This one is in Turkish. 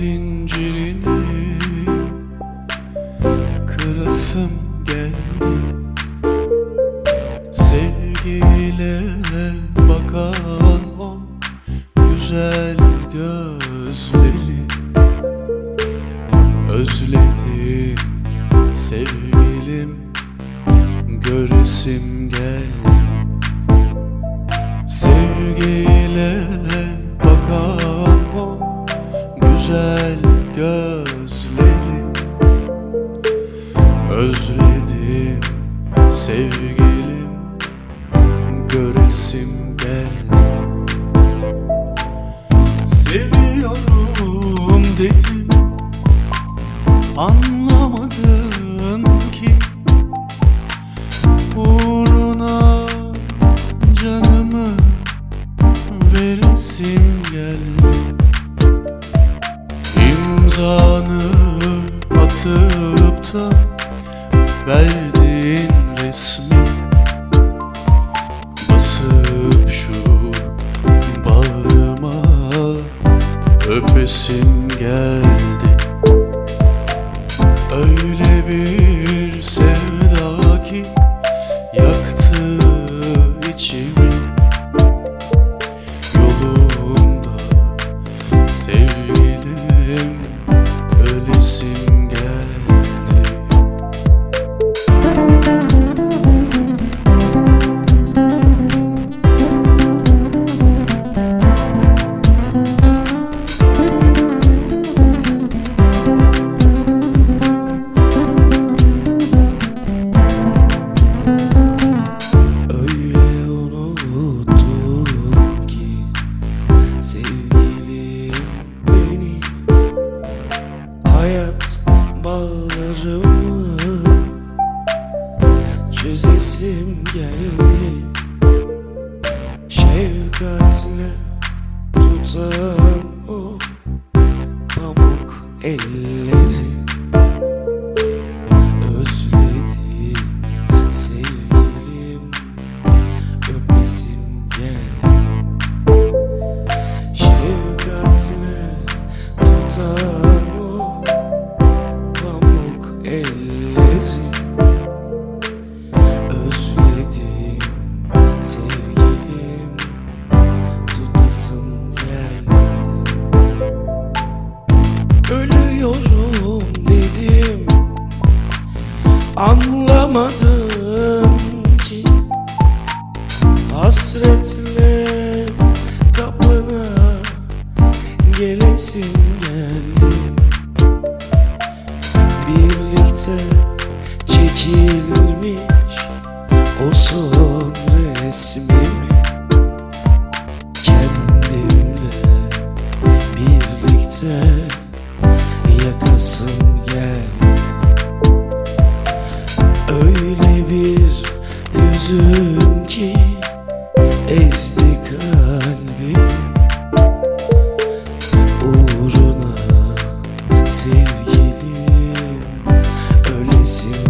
zincirini kırasım geldi. Sevgiyle bakan o güzel gözleri Özledim. Sevgilim göresim geldi. Sevgiyle Özledim sevgilim göresim geldi. Seviyorum dedim Anlamadın ki. Uğruna canımı veresim geldi. İmzanı atıp da verdiğin resmi Basıp şu bağrıma öpesim geldi. Öyle bir sevda ki yaktı içimi. Yolunda sevgilim geldi Şefkatle tutan o pamuk elleri etme kapına gelesim geldi. Birlikte çekilmiş o son resmim silêncio